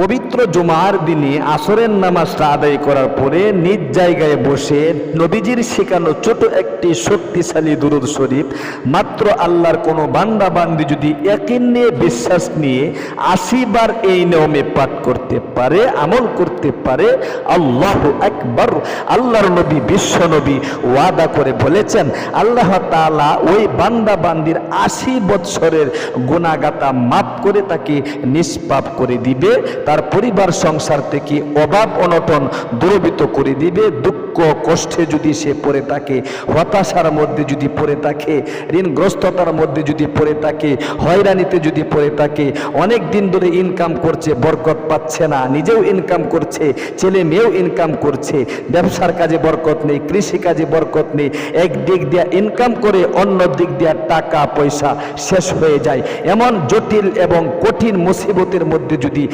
পবিত্র জুমার দিনে আসরের নামাজটা আদায় করার পরে নিজ জায়গায় বসে নবীজির শেখানো ছোট একটি শক্তিশালী দুরুদ শরীফ, মাত্র আল্লাহর কোনো বান্দা বান্দি যদি একিন নিয়ে বিশ্বাস নিয়ে আশিবার এই নিয়মে পাঠ করতে পারে, আমল করতে পারে, আল্লাহ একবার আল্লাহর নবী, বিশ্ব নবী ওয়াদা করে বলেছেন, আল্লাহ তাআলা ওই বান্দা বান্দির আশি বৎসরের গুণাগাতা মাফ করে তাকে নিষ্পাপ করে দিবে। তার পরিবার, সংসার থেকে অভাব অনটন দূরবিত করে দিবে। দুঃখ, কষ্টে যদি সে পড়ে থাকে, হতাশার মধ্যে যদি পড়ে থাকে, ঋণগ্রস্ততার মধ্যে যদি পড়ে থাকে, হয়রানিতে যদি পড়ে থাকে, অনেক দিন ধরে ইনকাম করছে, বরকত পাচ্ছে না, নিজেও ইনকাম করছে, ছেলে মেয়েও ইনকাম করছে, ব্যবসার কাজে বরকত নেই, কৃষি কাজে বরকত নেই, এক দিক দিয়া ইনকাম করে, অন্য দিক দিয়া টাকা, পয়সা শেষ হয়ে যায়। এমন জটিল এবং কঠিন মুসিবতের মধ্যে যদি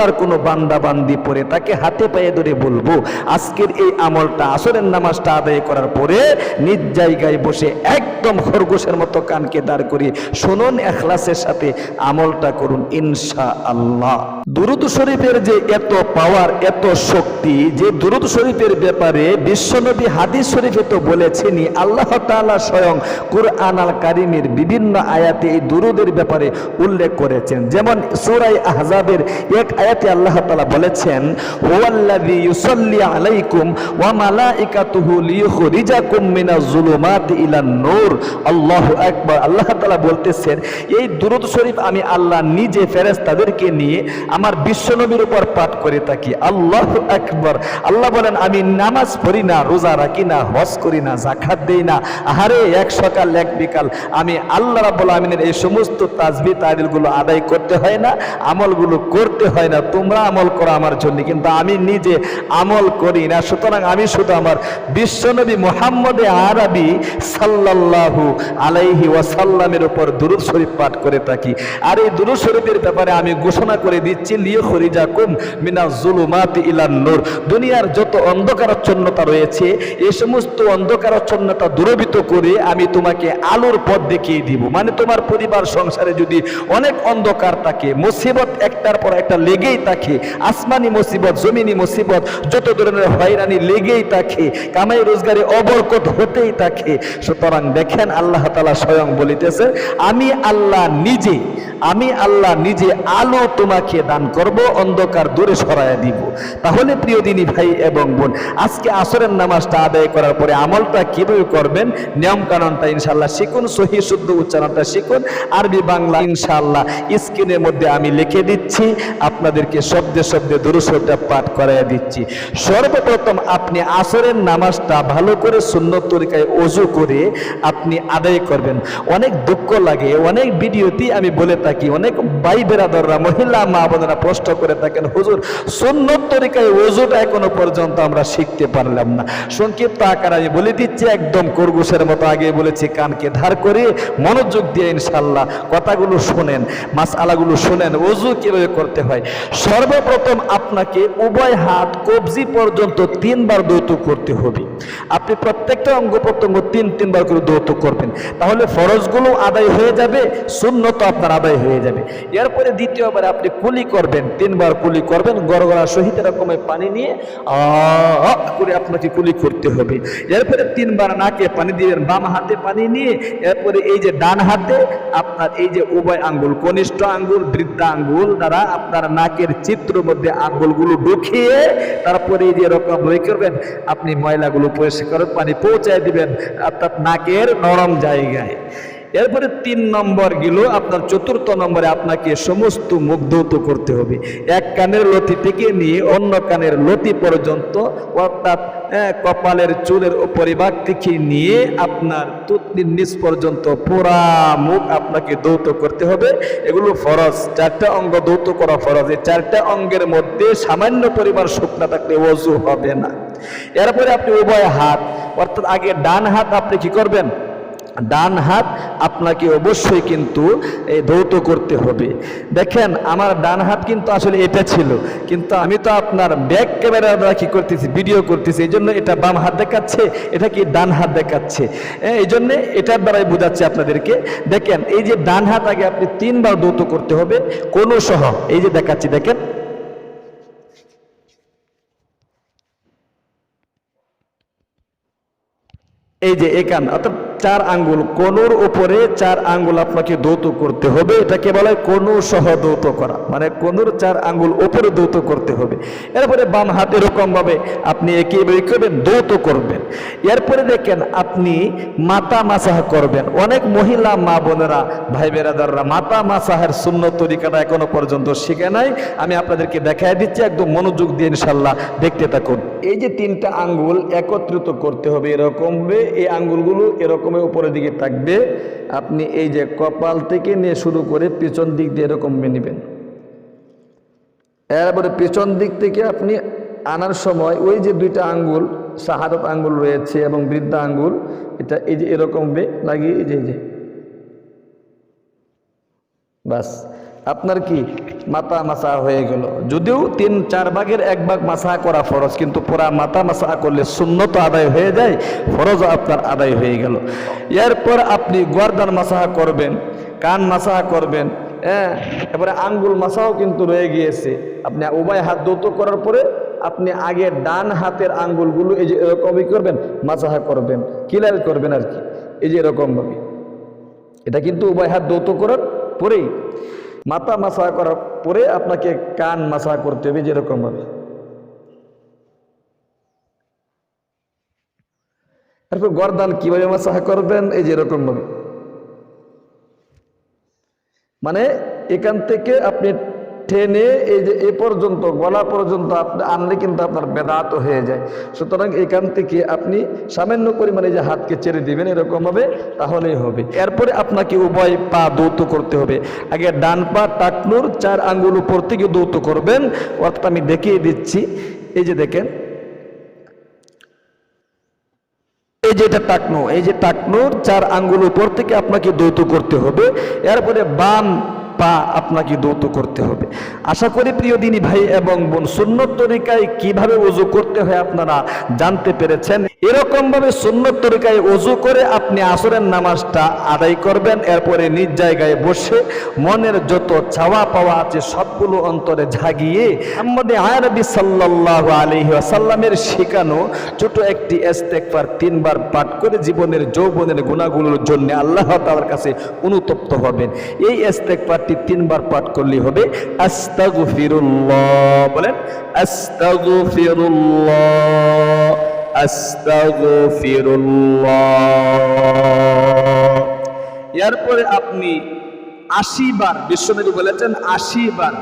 আল্লাহর কোনো বান্দা বান্দি পড়ে তাকে হাতে পায়ে ধরে বলব, আজকের এই আমলটা আসরের নামাজটা আদায় করার পরে নিজ জায়গায় বসে একদম খরগোশের মতো কানকে দাঁড় করিয়ে শুনুন এখলাসের সাথে আমলটা করুন ইনশা আল্লাহ দুরুদ শরীফের যে এত পাওয়ার এত শক্তি, যে দুরুদ শরীফের ব্যাপারে বিশ্বনবী হাদিস শরীফে তো বলেছেনই, আল্লাহ তাআলা স্বয়ং কুরআন আল কারিমের বিভিন্ন আয়াতে এই দুরুদের ব্যাপারে উল্লেখ করেছেন। যেমন সূরায়ে আহজাবের এক আয়াতে আল্লাহ তাআলা বলেছেন, হুয়াল্লাযী ইউসাল্লি আলাইকুম ওয়া মালাইকাতুহু লিইখরিজাকুম মিনাজ জুলুমাতি ইলান নূর। আল্লাহু আকবার। আল্লাহ তাআলা বলতেছেন, এই দুরূদ শরীফ আমি আল্লাহ নিজে ফেরেশতাদেরকে নিয়ে আমার বিশ্বনবীর উপর পাঠ করে থাকি। আল্লাহু আকবার। আল্লাহ বলেন, আমি নামাজ পড়ি না, রোজা রাখি না, হজ করি না জাকাত দেই না। আহারে, এক সকাল, এক বিকাল। আমি আল্লাহ রাব্বুল আমিনের এই সমস্ত তাজবি তাদিলগুলো আদায় করতে হয় না, আমলগুলো করতে হয় না, তোমরা আমল করো আমার জন্য, কিন্তু আমি নিজে আমল করি না। সুতরাং আমি শুধু আমার বিশ্বনবী মোহাম্মদে আরবি সাল্লাল্লাহু আলাইহি ওয়াসাল্লামের উপর দুরুদ শরীফ পাঠ করে থাকি। আর এই দুরুদ শরীফের ব্যাপারে আমি ঘোষণা করে দিচ্ছি লিও খরিজাকুম মিনা জুলুমাত ইলান নূর। দুনিয়ার যত অন্ধকারাচ্ছন্নতা রয়েছে এই সমস্ত অন্ধকারাচ্ছন্নতা দূরবিত করে আমি তোমাকে আলোর পথ দেখিয়ে দিব। মানে তোমার পরিবার সংসারে যদি অনেক অন্ধকার থাকে, মুসিবত একটার পর একটা লেগেই থাকে, আসমানি মুসিবত, জমিনি মুসিবত, যত ধরনের হয়রানি লেগেই থাকে, কামাই রোজগারে অবরকত হতেই থাকে। সুতরাং দেখেন আল্লাহ তালা স্বয়ং বলিতেছে, আমি আল্লাহ নিজে আমি আল্লাহ নিজে আলো তোমাকে দান করব, অন্ধকার দূরে সরাইয়া দিব। তাহলে প্রিয় দিনী ভাই এবং বোন, আজকে আসরের নামাজটা আদায় করার পরে আমলটা কীভাবে করবেন? নিয়ম কানুনটা ইনশাল্লাহ শিখুন, সহি শুদ্ধ উচ্চারণটা শিখুন। আরবি বাংলা ইনশাল্লাহ স্ক্রিনের মধ্যে আমি লিখে দিচ্ছি, আপনাদেরকে শব্দে শব্দে দুরুসটা পাঠ করাইয়া দিচ্ছি। সর্বপ্রথম আপনি আসরের নামাজটা ভালো করে সুন্নত তরিকায় অজু করে আপনি আদায় করবেন। অনেক দুঃখ লাগে, অনেক ভিডিওতেই আমি বলে থাকি অনেক ভাই বেরাদররা, মহিলা মা বোনেরা প্রশ্ন করে থাকেন, হুজুর, সুন্নত তরিকায় অজুটা এখনও পর্যন্ত আমরা শিখতে পারলাম না। সংক্ষিপ্ত আকার আমি বলে দিচ্ছি, একদম করগুসের মতো আগে বলেছি, কানকে ধার করে মনোযোগ দিয়ে ইনশাল্লাহ কথাগুলো শোনেন মাস আলাগুলো শোনেন অজু কীভাবে করতে হয়। সর্বপ্রথম আপনাকে উভয় হাত কবজি পর্যন্ত তিনবার দৌত করতে হবে। আপনি প্রত্যেকটা অঙ্গ প্রত্যঙ্গ তিন, তিনবার করে দৌত করবেন। তাহলে ফরজগুলো আদায় হয়ে যাবে শূন্য তো আপনার আদায় হয়ে যাবে। এরপরে দ্বিতীয়বার আপনি কুলি করবেন, তিনবার কুলি করবেন, গড়গড়া সহিত রকমের পানি নিয়ে করে আপনাকে কুলি করতে হবে। এরপরে তিনবার নাকে পানি দিবেন বাম হাতে পানি নিয়ে এরপরে এই যে ডান হাতে আপনার এই যে উভয় আঙ্গুল, কনিষ্ঠ আঙ্গুল বৃদ্ধা আঙ্গুল দ্বারা আপনার নাকের চিত্র মধ্যে আঙ্গুলগুলো ঢুকিয়ে তারপরে এই যে এরকম বই করবেন, আপনি ময়লাগুলো পরিষ্কার পানি পৌঁছায় দিবেন, অর্থাৎ নাকের নরম জায়গায়। এরপরে তিন নম্বর গেল, আপনার চতুর্থ নম্বরে আপনাকে সমস্ত মুখ ধৌত করতে হবে। এক কানের লতি থেকে নিয়ে অন্য কানের লতি পর্যন্ত, অর্থাৎ কপালের চুলের উপরিভাগ থেকে নিয়ে আপনার তুতনির নিচ পর্যন্ত পুরা মুখ আপনাকে দৌত করতে হবে। এগুলো ফরজ, চারটা অঙ্গ দৌত করা ফরজ। এই চারটা অঙ্গের মধ্যে সামান্য পরিমাণ শুকনা থাকলে অজু হবে না। এরপরে আপনি উভয় হাত, অর্থাৎ আগে ডান হাত আপনি কি করবেন? ডান হাত আপনাকে অবশ্যই কিন্তু ধৌত করতে হবে। দেখেন, আমার ডান হাত কিন্তু আসলে এটা ছিল, কিন্তু আমি তো আপনার ব্যাক ক্যামেরা দ্বারা কী করতেছি, ভিডিও করতেছি এই জন্য এটা বাম হাত দেখাচ্ছে, এটা কি ডান হাত দেখাচ্ছে। এই জন্যে এটার দ্বারাই বোঝাচ্ছে আপনাদেরকে। দেখেন, এই যে ডান হাত আগে আপনি তিনবার ধৌত করতে হবে, কোনো সহ, এই যে দেখাচ্ছি, দেখেন। এই যে একান অর্থাৎ চার আঙ্গুল কোনুর উপরে চার আঙ্গুল আপনাকে দৌত করতে হবে। এটাকে বলা হয় কোনু সহ দৌত করা। মানে কোনুর চার আঙ্গুল উপরে দৌত করতে হবে। এরপরে বাম হাত এরকম ভাবে আপনি একেবারে করবেন দৌত করবেন। এরপরে দেখেন আপনি মাতা মাসাহ করবেন। অনেক মহিলা মা বোনেরা, ভাই বেরাদাররা মাতা মাসাহের শূন্য তরিকাটা এখনও পর্যন্ত শিখে নাই। আমি আপনাদেরকে দেখাই দিচ্ছি, একদম মনোযোগ দিয়ে ইনশাল্লাহ দেখতে থাকুন। এই যে তিনটা আঙ্গুল একত্রিত করতে হবে এরকম এই আঙ্গুলগুলো এরকমের উপরের দিকে থাকবে। আপনি এই যে কপাল থেকে নিয়ে শুরু করে পিছন দিক দিয়ে এরকম নেবেন। এরপরে পিছন দিক থেকে আপনি আনার সময় ওই যে দুইটা আঙ্গুল, শাহাদত আঙ্গুল রয়েছে এবং বৃদ্ধা আঙ্গুল, এটা এই যে এরকম লাগিয়ে যে, এই যে। বাস। আপনার কি মাথা মাসা হয়ে গেল? যদিও তিন, চার ভাগের এক ভাগ মাসা করা ফরজ, কিন্তু পুরা মাথা মাসা করলে শূন্যত আদায় হয়ে যায়, ফরজও আপনার আদায় হয়ে গেল। এরপর আপনি গর্দান মাসাহা করবেন, কান মাসাহা করবেন হ্যাঁ? এবারে আঙ্গুল মাসাও কিন্তু রয়ে গিয়েছে। আপনি উভয় হাত দৌত করার পরে আপনি আগে ডান হাতের আঙ্গুলগুলো এই যে এরকমই করবেন মাসাহা করবেন ক্লিয়ার করবেন আর কি। এই যে এরকমভাবে। এটা কিন্তু উভয় হাত দৌত করার পরেই মাথা মাসা করার পরে আপনাকে কান মাসা করতে হবে যেরকম ভাবে। তারপর গরদান কীভাবে মাসা করবেন? এই যেরকমভাবে ভাবে। মানে এখান থেকে আপনি টেনে এই যে এ পর্যন্ত, গলা পর্যন্ত আপনি, আনলে কিন্তু আপনার বেদাত হয়ে যায়। সুতরাং এখান থেকে আপনি সামান্য পরিমাণে যে হাতকে ছেড়ে দিবেন এরকমভাবে তাহলেই হবে। এরপরে আপনাকে উভয় পা দৌত করতে হবে। আগে ডান পা টাকনুর চার আঙ্গুল উপর থেকে দৌত করবেন। অর্থাৎ আমি দেখিয়ে দিচ্ছি, এই যে দেখেন। এই যে এটা টাকনো, এই যে টাকনোর চার আঙ্গুল উপর থেকে আপনাকে দৌত করতে হবে। এরপরে বাম পা আপনাকে দৌত করতে হবে। আশা করি প্রিয় দিনী ভাই এবং বোন, সুন্নত তরিকায় কীভাবে উজু করতে হয় আপনারা জানতে পেরেছেন। এরকম ভাবে সুন্নত তরিকায় উজু করে আপনি আসরের নামাজটা আদায় করবেন, এরপরে নিজ জায়গায় বসে মনের যত চাওয়া পাওয়া আছে সবগুলো অন্তরে ঝাগিয়ে আমাদের আয়ারবি সাল্লাহ আলহি আসাল্লামের শেখানো ছোট একটি এস্তেকবার তিনবার পাঠ করে জীবনের যৌবনের গুণাগুলোর জন্য আল্লাহ তাআলার কাছে অনুতপ্ত হবেন। এই এস্তেকবারটি তিনবার পাঠ করলে হবে। আস্তাগফিরুল্লাহ বলেন, আস্তাগফিরুল্লাহ আস্তাগফিরুল্লাহ। এরপরে আপনি আশি বার, বিশ্বনবী বলেছেন আশি বার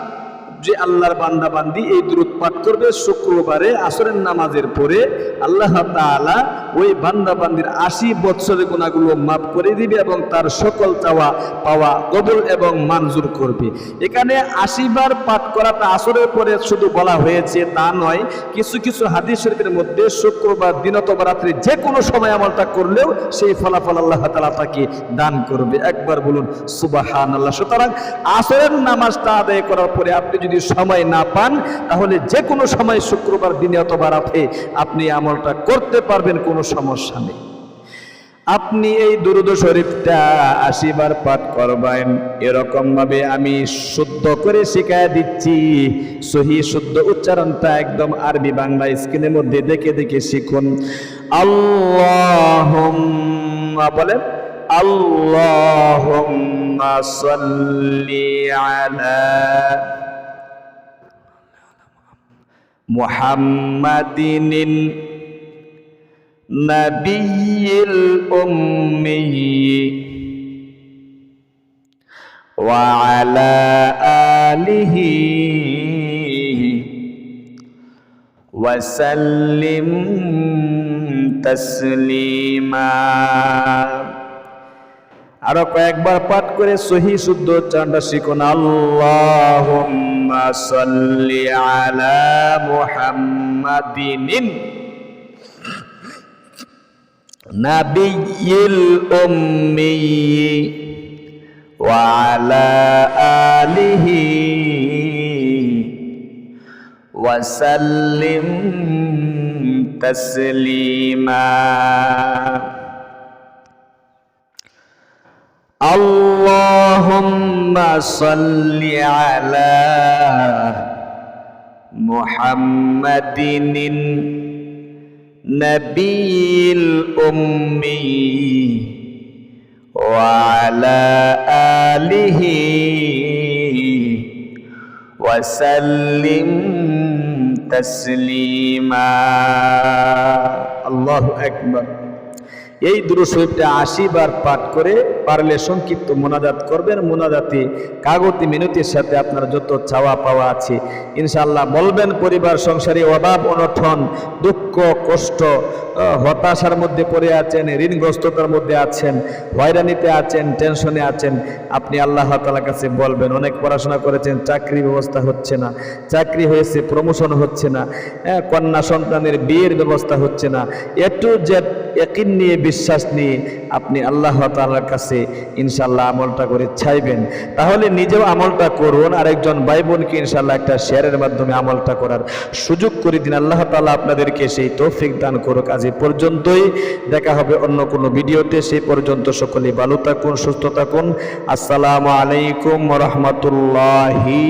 যে আল্লাহর বান্দা বান্দি এই দূরত পাঠ করবে শুক্রবারে আসরের নামাজের পরে আল্লাহ তাআলা ওই বান্দা বান্দির আশি বৎসরের গুণাগুলো মাফ করে দিবে এবং তার সকল চাওয়া পাওয়া কবুল এবং মঞ্জুর করবে। এখানে আশি বার পাঠ করাটা আসরের পরে শুধু বলা হয়েছে তা নয়, কিছু কিছু হাদিস শরীফের মধ্যে শুক্রবার দিন অথবা রাত্রি যে কোনো সময় আমলটা করলেও সেই ফলাফল আল্লাহ তাআলা তাকে দান করবে। একবার বলুন সুবাহান আল্লাহ সুতরাং আসরের নামাজটা আদায় করার পরে আপনি যদি সময় না পান, তাহলে যে কোনো সময় শুক্রবার দিনে অথবা রাতে আপনি আমলটা করতে পারবেন, কোনো সমস্যা নেই। আপনি এই দুরুদ শরীফটা আসিবার পাঠ করবেন। এরকমভাবে আমি শুদ্ধ করে শিখায় দিচ্ছি। সহি শুদ্ধ উচ্চারণটা একদম আরবি বাংলা স্ক্রিনের মধ্যে দেখে দেখে শিখুন। আল্লাহ বলেন আল্লাহ মুহাম্মাদিন النبي الأمي وعلى آله وسلم تسليما আরো কয়েকবার পাঠ করে সহি শুদ্ধ উচ্চারণটা শিখুন আল্লাহুম্মা সাল্লি আলা মুহাম্মাদিন نبي الأمي وعلى آله وسلم تسليما. اللهم صل على محمد نبي الأمي وعلى آله وسلم تسليما. الله أكبر. এই দুরু শরীফটা আশি বার পাঠ করে পারলে সংক্ষিপ্ত মোনাজাত করবেন। মোনাজাতে কাগতি মিনতির সাথে আপনার যত চাওয়া পাওয়া আছে ইনশাল্লাহ বলবেন পরিবার সংসারে অভাব অনঠন দুঃখ কষ্ট হতাশার মধ্যে পড়ে আছেন ঋণগ্রস্ততার মধ্যে আছেন হয়রানিতে আছেন টেনশনে আছেন। আপনি আল্লাহ তালার কাছে বলবেন অনেক পড়াশোনা করেছেন চাকরি ব্যবস্থা হচ্ছে না চাকরি হয়েছে প্রমোশন হচ্ছে না হ্যাঁ, কন্যা সন্তানের বিয়ের ব্যবস্থা হচ্ছে না একটু যে একিন নিয়ে বিশ্বাস নিয়ে আপনি আল্লাহ তাআলার কাছে ইনশাল্লাহ আমলটা করে চাইবেন তাহলে নিজেও আমলটা করুন, আরেকজন ভাই বোনকে ইনশাল্লাহ একটা শেয়ারের মাধ্যমে আমলটা করার সুযোগ করে দিন। আল্লাহ তাআলা আপনাদেরকে সেই তৌফিক দান করুক। আজ এ পর্যন্তই। দেখা হবে অন্য কোনো ভিডিওতে। সেই পর্যন্ত সকলে ভালো থাকুন, সুস্থ থাকুন। আসসালামু আলাইকুম রহমতুল্লাহি